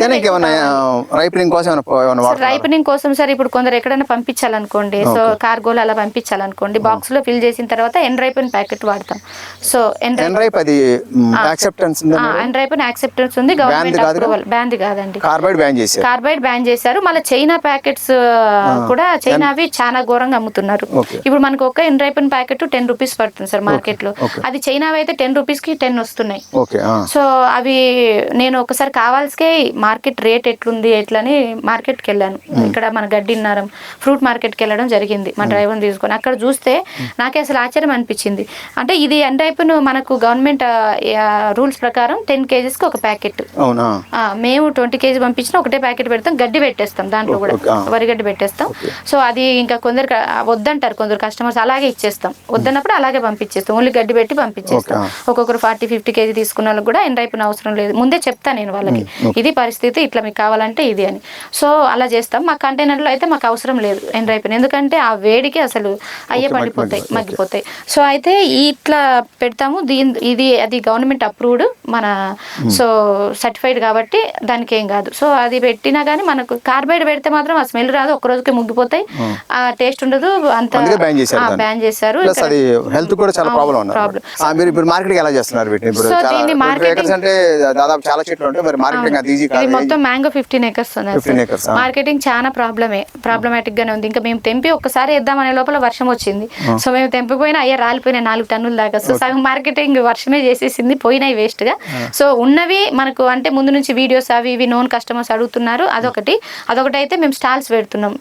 రైపనింగ్ కోసం? రైపనింగ్ సార్ ఇప్పుడు కొందరు ఎక్కడైనా పంపించాలనుకోండి సో కార్గోలు అలా పంపించాలనుకోండి బాక్స్లో ఫిల్ చేసిన తర్వాత ఎన్ రైపన్ ప్యాకెట్ వాడతాం. సో ఎన్ ఎన్ రైప్ అది యాక్సెప్టెన్స్ ఉందా ఎన్ రైపన్ యాక్సెప్టెన్స్ ఉంది గవర్నమెంట్? అప్రూవల్ బ్యాంది కాదండి. కార్బైడ్ బ్యాన్ చేశారు. కార్బైడ్ బ్యాన్ చేశారు. మళ్ళీ చైనా ప్యాకెట్స్ కూడా చైనావి చాలా ఘోరంగా అమ్ముతున్నారు. ఇప్పుడు మనకు ఒక ఇన్రైపన్ ప్యాకెట్ టెన్ రూపీస్ పడుతుంది సార్ మార్కెట్లో అది చైనావి అయితే టెన్ రూపీస్కి టెన్ వస్తున్నాయి. సో అవి నేను ఒకసారి కావాల్సికే మార్కెట్ రేట్ ఎట్లుంది ఎట్లని మార్కెట్కి వెళ్ళాను ఇక్కడ మన గడ్డిన్నారం ఫ్రూట్ మార్కెట్కి వెళ్ళడం జరిగింది మా డ్రైవర్ని తీసుకొని. అక్కడ చూస్తే నాకే అసలు ఆశ్చర్యం అనిపించింది. అంటే ఇది ఎండైపును మనకు గవర్నమెంట్ రూల్స్ ప్రకారం టెన్ కేజీస్కి ఒక ప్యాకెట్. మేము ట్వంటీ కేజీ పంపించిన ఒకటే ప్యాకెట్ పెడతాం గడ్డి పెట్టేస్తాం దాంట్లో కూడా. వరిగడ్డి పెట్టేస్తాం. సో అది ఇంకా కొందరు వద్దంటారు కొందరు కస్టమర్స్ అలాగే ఇచ్చేస్తాం. వద్దన్నప్పుడు అలాగే పంపించేస్తాం. ఓన్లీ గడ్డి పెట్టి పంపించేస్తాం. ఒక్కొక్కరు ఫార్టీ ఫిఫ్టీ కేజీ తీసుకున్న వాళ్ళకి కూడా ఎండ్ అయిపోయిన అవసరం లేదు. ముందే చెప్తా నేను వాళ్ళకి. ఇది పరిస్థితి ఇట్లా మీకు కావాలంటే ఇది అని. సో అలా చేస్తాం. మా కంటైనర్లో అయితే మాకు అవసరం లేదు ఎండ్ అయిపోయిన ఎందుకంటే ఆ వేడికి అసలు అయ్యే పడిపోతాయి మగ్గి- మగ్గిపోతాయి. సో అయితే ఇట్లా పెడతాము. దీని ఇది అది గవర్నమెంట్ అప్రూవ్డ్ మన సో సర్టిఫైడ్ కాబట్టి దానికి ఏం కాదు. సో అది పెట్టినా కానీ మనకు కార్బైడ్ పెడితే మాత్రం ఆ స్మెల్ రాదు. ఒక రోజుకి ముగ్గిపోతాయి. ఆ. టేస్ట్ ఉండదు. అంత బ్యాన్ చేశారు హెల్త్ కూడా చాలా ప్రాబ్లం ఉన్నారు మీరు ఇప్పుడు మార్కెటింగ్ ఎలా చేస్తున్నారు వీటిని? ఇప్పుడు సో చాలా దీన్ని 20 marketing- acres అంటే దాదాపు చాలా చెట్లు ఉంటాయి మరి మార్కెటింగ్ అది ఈజీ కాదు. మొత్తం మ్యాంగో ఫిఫ్టీన్ ఎకర్స్ 15 acres, ఆ. మార్కెటింగ్ చాలా ప్రాబ్లమే ప్రాబ్లమాటిక్ గానే ఉంది. ఇంకా మేము తెంపి ఒక్కసారి వేద్దామనే లోపల వర్షం వచ్చింది. సో మేము తెంపిపోయినా అయ్యా రాలిపోయినాయి నాలుగు టన్నుల దాకా. సో సగం మార్కెటింగ్ వర్షమే చేసేసింది పోయినాయి వేస్ట్గా. సో ఉన్నవి మనకు అంటే ముందు నుంచి వీడియోస్ అవి ఇవి నోన్ కస్టమర్స్ అడుగుతున్నారు. అదొకటి. అదొకటి అయితే మేము స్టాల్స్ పెడుతున్నాం.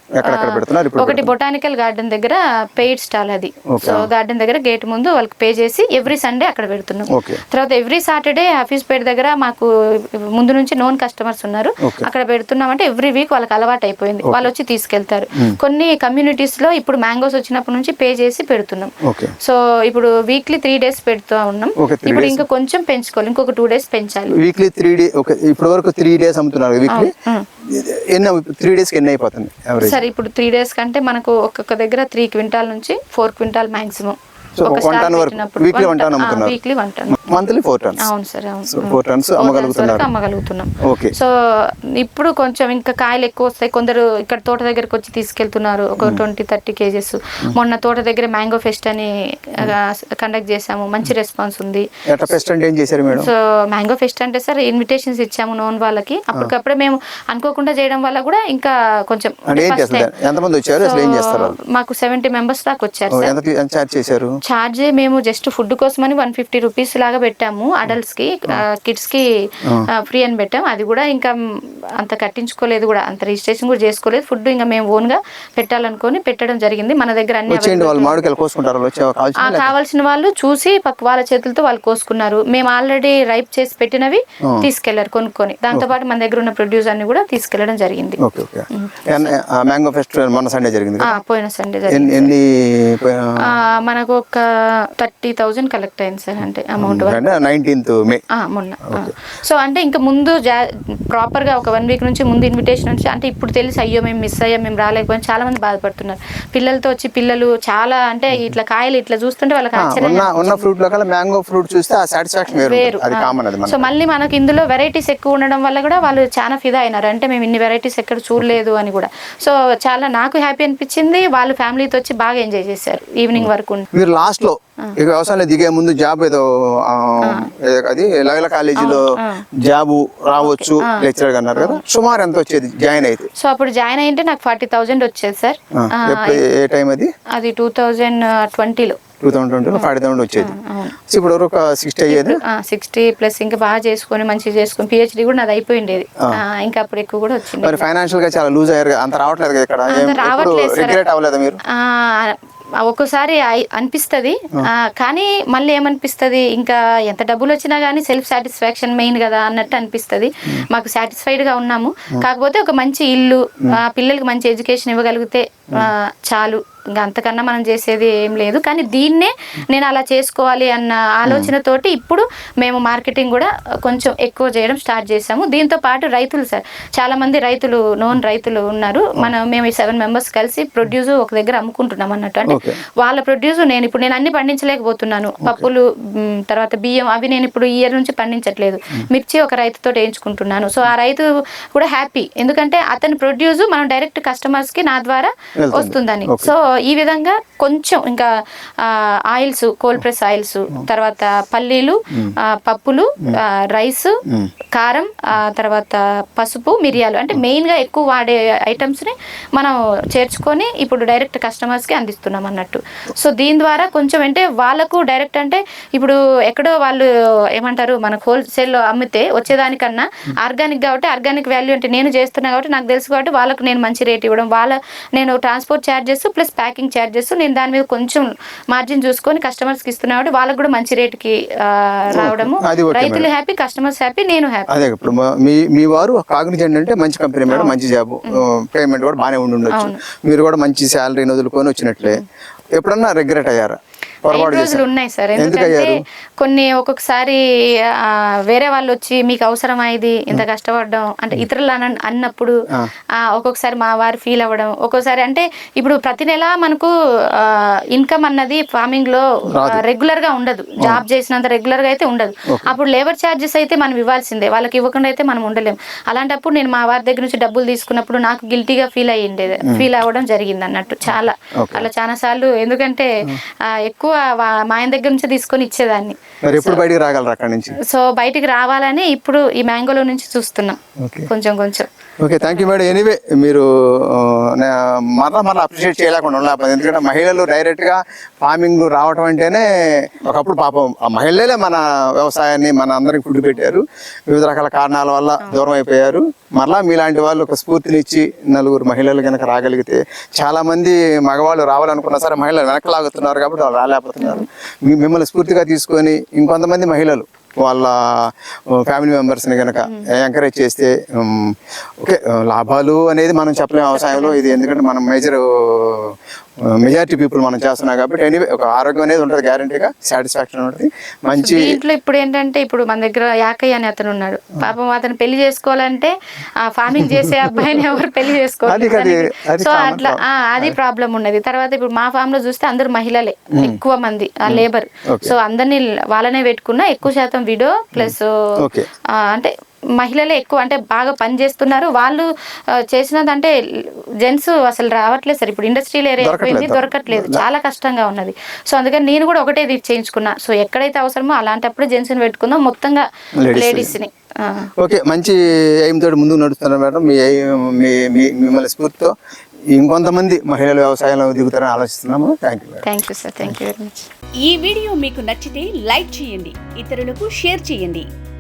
ఒకటి బొటానికల్ గార్డెన్ దగ్గర పెయిడ్ స్టాల్ అది. సో గార్డెన్ దగ్గర గేట్ ముందు వాళ్ళకి పే చేసి ఎవ్రీ సండే అక్కడ పెడుతున్నాం. తర్వాత ఎవ్రీ సాటర్డే హఫీస్పేట దగ్గర మాకు ముందు నుంచి నోన్ కస్టమర్స్ ఉన్నారు. అక్కడ పెడుతున్నామంటే ఎవ్రీ వీక్ వాళ్ళకి అలవాటు అయిపోయింది. వాళ్ళు వచ్చి తీసుకెళ్తారు. కొన్ని కమ్యూనిటీస్లో ఇప్పుడు మ్యాంగోస్ వచ్చినప్పటి నుంచి పే చేసి పెడుతున్నాం. సో ఇప్పుడు వీక్లీ త్రీ డేస్ పెడుతూ ఉన్నాం. ఇప్పుడు. ఇంకా కొంచెం పెంచుకోవాలి. ఇంకొక టూ డేస్ పెంచాలి. వీక్లీ త్రీ డే ఇప్పటి వరకు త్రీ డేస్ అమ్ముతున్నారు వీక్లీ ఎన్ని త్రీ డేస్కి ఎన్ని అయిపోతుంది సరే ఇప్పుడు త్రీ డేస్ కంటే మనకు ఒక్కొక్క దగ్గర త్రీ క్వింటాల్ నుంచి ఫోర్ క్వింటాల్ మాక్సిమం వరకు- అమ్ముతున్నారు. Weekly one ton monthly four tons అవును సార్ అవును. ఫోర్ టన్స్ అమ్మగలుగుతున్నారు? అమ్మగలుగుతున్నాం. ఓకే సో ఇప్పుడు కొంచెం ఇంకా కాయలు ఎక్కువ వస్తాయి. కొందరు ఇక్కడ తోట దగ్గరకు వచ్చి తీసుకెళ్తున్నారు. ఒక ట్వంటీ థర్టీ కేజెస్ మొన్న తోట దగ్గర మ్యాంగో ఫెస్ట్ అని కండక్ట్ చేసాము మంచి రెస్పాన్స్ ఉంది. అంటే ఏం చేశారు మేడం? సో మ్యాంగో ఫెస్ట్ అంటే సార్ ఇన్విటేషన్స్ ఇచ్చాము నోన్ వాళ్ళకి. అప్పటికప్పుడే మేము అనుకోకుండా చేయడం వల్ల కూడా ఇంకా కొంచెం. ఎంతమంది వచ్చారు? మాకు సెవెంటీ మెంబర్స్ దాకా వచ్చారు ఎంత చేశారు? ఛార్జ్ మేము జస్ట్ ఫుడ్ కోసమని వన్ ఫిఫ్టీ రూపీస్ లాగా పెట్టాము అడల్ట్స్కి కిడ్స్కి ఫ్రీ అని పెట్టాం. అది కూడా ఇంకా అంత కట్టించుకోలేదు కూడా అంత రిజిస్ట్రేషన్ కూడా చేసుకోలేదు. ఫుడ్ ఇంకా మేము ఓన్గా పెట్టాలనుకొని పెట్టడం జరిగింది. మన దగ్గర అన్ని కావాల్సిన వాళ్ళు చూసి పక్క వాళ్ళ చేతులతో వాళ్ళు కోసుకున్నారు. మేము ఆల్రెడీ రైప్ చేసి పెట్టినవి తీసుకెళ్ళారు కొనుక్కొని. దాంతో పాటు మన దగ్గర ఉన్న ప్రొడ్యూస్ అన్ని కూడా తీసుకెళ్ళడం జరిగింది. మ్యాంగో ఫెస్టివల్ సండే జరిగింది పోయిన సండే జరిగింది మనకు ఒక థర్టీ థౌజండ్ కలెక్ట్ అయింది సార్ అంటే అమౌంట్ నైన్టీన్త్ మే. మొన్న. సో అంటే ఇంకా ముందు జా ప్రాపర్గా ఒక వన్ వీక్ నుంచి ముందు ఇన్విటేషన్ నుంచి అంటే ఇప్పుడు తెలిసి అయ్యో మేము మిస్ అయ్యాం మేము రాలేకపోయాం చాలా మంది బాధపడుతున్నారు. పిల్లలతో వచ్చి పిల్లలు చాలా అంటే ఇట్లా కాయలు ఇట్లా చూస్తుంటే వాళ్ళకి ఉన్న ఫ్రూట్లో మ్యాంగో ఫ్రూట్ చూస్తే ఆ సాటిస్ఫాక్షన్ వేరు సో మళ్ళీ మనకి ఇందులో వెరైటీస్ ఎక్కువ ఉండడం వల్ల కూడా వాళ్ళు చాలా ఫిదా అయినారు. అంటే మేము ఇన్ని వెరైటీస్ ఎక్కడ చూడలేదు అని కూడా. సో చాలా నాకు హ్యాపీ అనిపించింది. వాళ్ళు ఫ్యామిలీతో వచ్చి బాగా ఎంజాయ్ చేశారు. ఈవినింగ్ వరకు మీరు లాస్ట్లో ఇక వ్యవసాయంలో దిగే ముందు జాబ్ ఏదో అది లైల కాలేజీలో జాబ్ రావచ్చు లెక్చరర్ అన్నారు కదా. సుమారు ఎంత వచ్చేది జాయిన్ అయితే? సో అప్పుడు జాయిన్ అయ్యింటే నాకు ఫార్టీ థౌజండ్ వచ్చేది సార్. ఏ టైం అది? అది టూ థౌజండ్ ట్వంటీలో. టూ థౌసండ్ ట్వంటీలో ఫార్టీ థౌసండ్ వచ్చేది. సో ఇప్పుడు ఒక సిక్స్టీ అయ్యేది? సిక్స్టీ ప్లస్ ఇంకా బాగా చేసుకొని మంచిగా చేసుకొని పిహెచ్డి కూడా నాది అయిపోయిండేది ఇంకా అప్పుడు ఎక్కువ కూడా వచ్చింది. మరి ఫైనాన్షియల్గా చాలా లూజ్ అయ్యారు అంత రావట్లేదు కదా ఇక్కడ. రావట్లేదు. రిగ్రెట్ అవ్వలేదా మీరు? ఒక్కోసారి అనిపిస్తది. కానీ మళ్ళీ ఏమనిపిస్తది? ఇంకా ఎంత డబ్బులు వచ్చినా కానీ సెల్ఫ్ సాటిస్ఫాక్షన్ మెయిన్ కదా అన్నట్టు అనిపిస్తది. మాకు సాటిస్ఫైడ్గా ఉన్నాము. కాకపోతే ఒక మంచి ఇల్లు పిల్లలకి మంచి ఎడ్యుకేషన్ ఇవ్వగలిగితే చాలు. ఇంకా అంతకన్నా మనం చేసేది ఏం లేదు. కానీ దీన్నే నేను అలా చేసుకోవాలి అన్న ఆలోచనతోటి ఇప్పుడు మేము మార్కెటింగ్ కూడా కొంచెం ఎక్కువ చేయడం స్టార్ట్ చేసాము. దీంతో పాటు రైతులు సార్ చాలా మంది రైతులు నోన్ రైతులు ఉన్నారు. మనం మేము ఈ సెవెన్ మెంబర్స్ కలిసి ప్రొడ్యూస్ ఒక దగ్గర అమ్ముకుంటున్నాం అన్నట్టు. అంటే. వాళ్ళ ప్రొడ్యూస్ నేను ఇప్పుడు నేను అన్ని పండించలేకపోతున్నాను. పప్పులు తర్వాత బియ్యం అవి నేను ఇప్పుడు ఈ ఇయర్ నుంచి పండించట్లేదు. మిర్చి ఒక రైతుతో వేయించుకుంటున్నాను. సో ఆ రైతు కూడా హ్యాపీ ఎందుకంటే అతని ప్రొడ్యూస్ మనం డైరెక్ట్ కస్టమర్స్కి నా ద్వారా. వస్తుందని. సో ఈ విధంగా కొంచెం ఇంకా ఆయిల్స్ కోల్డ్ ప్రెస్ ఆయిల్స్ తర్వాత పల్లీలు పప్పులు రైస్ కారం తర్వాత పసుపు మిరియాలు. అంటే మెయిన్గా ఎక్కువ వాడే ఐటమ్స్ని మనం చేర్చుకొని ఇప్పుడు డైరెక్ట్ కస్టమర్స్కి అందిస్తున్నాం అన్నట్టు. సో దీని ద్వారా కొంచెం అంటే వాళ్ళకు డైరెక్ట్ అంటే ఇప్పుడు ఎక్కడో వాళ్ళు ఏమంటారు మనకు హోల్సేల్లో అమ్మితే వచ్చేదానికన్నా ఆర్గానిక్ కాబట్టి ఆర్గానిక్ వాల్యూ అంటే నేను చేస్తున్నా కాబట్టి నాకు తెలుసు కాబట్టి వాళ్ళకు నేను మంచి రేట్ ఇవ్వడం వాళ్ళ నేను transport charges plus packing charges నేను దాని మీద కొంచెం మార్జిన్ చూసుకొని కస్టమర్స్కి ఇస్తున్నా కాబట్టి వాళ్ళకు కూడా మంచి రేట్కి రావడము. రైతులు. హ్యాపీ కస్టమర్స్ హ్యాపీ నేను హ్యాపీ అదే ఇప్పుడు మా- మీ మీ వారు కాగ్నిజెంట్ అంటే మంచి కంపెనీ మేడం మంచి జాబ్ పేమెంట్ కూడా బాగానే ఉండి ఉండొచ్చు. మీరు కూడా మంచి శాలరీని వదులుకొని వచ్చినట్లే. ఎప్పుడన్నా రిగ్రెట్ అయ్యారా? పొరపాటు రోజులు? ఉన్నాయి సార్. ఎందుకు ఎందుకంటే కొన్ని ఒక్కొక్కసారి వేరే వాళ్ళు వచ్చి మీకు అవసరమా ఇది ఇంత కష్టపడడం అంటే ఇతరులు అన అన్నప్పుడు ఆ, ఒక్కొక్కసారి మా వారు ఫీల్ అవ్వడం ఒక్కొక్కసారి అంటే ఇప్పుడు ప్రతి నెల మనకు ఇన్కమ్ అన్నది ఫార్మింగ్లో రెగ్యులర్గా ఉండదు. జాబ్ చేసినంత రెగ్యులర్గా అయితే ఉండదు. అప్పుడు లేబర్ ఛార్జెస్ అయితే మనం ఇవ్వాల్సిందే. వాళ్ళకి ఇవ్వకుండా అయితే మనం ఉండలేం. అలాంటప్పుడు నేను మా వారి దగ్గర నుంచి డబ్బులు తీసుకున్నప్పుడు నాకు గిల్టీగా ఫీల్ అయ్యిండేది ఫీల్ అవ్వడం జరిగింది అన్నట్టు చాలా అలా చాలా సార్లు ఎందుకంటే ఆ, ఎక్కువ మా ఆయన దగ్గర నుంచి తీసుకొని ఇచ్చేదాన్ని. ఎప్పుడు బయటికి రాగలరు అక్కడి నుంచి? సో బయటికి రావాలని ఇప్పుడు ఈ మ్యాంగోలో నుంచి చూస్తున్నాం. కొంచెం కొంచెం. Okay thank you madam anyway మీరు మరలా మరలా అప్రిషియేట్ చేయలేకుండా ఉండలేకపోతే ఎందుకంటే మహిళలు డైరెక్ట్గా ఫార్మింగ్ రావటం అంటేనే ఒకప్పుడు పాపం ఆ మహిళలే మన వ్యవసాయాన్ని మన అందరికి ఫుడ్ పెట్టారు. వివిధ రకాల కారణాల వల్ల దూరం అయిపోయారు. మరలా మీలాంటి వాళ్ళు ఒక స్ఫూర్తినిచ్చి నలుగురు మహిళలు కనుక రాగలిగితే చాలా మంది మగవాళ్ళు రావాలనుకున్నా సరే మహిళలు వెనక్కి లాగుతున్నారు కాబట్టి వాళ్ళు రాలే మీ- మిమ్మల్ని స్ఫూర్తిగా తీసుకొని ఇంకొంతమంది మహిళలు వాళ్ళ ఫ్యామిలీ మెంబర్స్ని కనుక ఎంకరేజ్ చేస్తే ఓకే లాభాలు అనేది మనం చెప్పలేము వ్యవసాయంలో ఇది ఎందుకంటే మనం మేజర్ మెజారిటీ పీపుల్ మనం చేస్తున్నాం కాబట్టి ఎనీవే ఒక ఆరోగ్యం అనేది ఉంటుంది గ్యారంటీగా సాటిస్ఫాక్షన్ ఉంటుంది. మంచి దీంట్లో ఇప్పుడు ఏంటంటే ఇప్పుడు మన దగ్గర యాకయ్య అని అతను ఉన్నాడు. పాపం అతను పెళ్ళి చేసుకోవాలంటే ఆ ఫార్మింగ్ చేసే అబ్బాయిని ఎవరు పెళ్ళి చేసుకోవాలి సో అట్లా అది ప్రాబ్లం ఉన్నది. తర్వాత ఇప్పుడు మా ఫామ్లో చూస్తే అందరు మహిళలే ఎక్కువ మంది ఆ లేబర్. సో అందరినీ వాళ్ళనే పెట్టుకున్నా ఎక్కువ శాతం విడో ప్లస్. అంటే మహిళలే ఎక్కువ అంటే బాగా పని చేస్తున్నారు. వాళ్ళు ఆ, చేసినది అంటే జెంట్స్ అసలు రావట్లేదు సార్. ఇప్పుడు ఇండస్ట్రియల్ ఏరియా అయిపోయింది దొరకట్లేదు. చాలా కష్టంగా ఉన్నది. సో అందుకని నేను కూడా ఒకటే ఇది చేయించుకున్నా. సో ఎక్కడైతే అవసరమో అలాంటప్పుడు జెంట్స్ని పెట్టుకుందాం. మొత్తంగా Ladies. లేడీస్ని ఆ. ఓకే మంచి ఎయిమ్ తోటి ముందుకు నడుస్తున్నారు మేడం. మీ aim- మీ మీ- మిమ్మల్ని స్ఫూర్తితో ఇంకొంతమంది మహిళలు వ్యవసాయంలో దిగుతారని ఆలోచిస్తున్నాము. Thank you thank you sir thank you very much ఈ వీడియో మీకు నచ్చితే లైక్ చేయండి ఇతరులకు షేర్ చేయండి.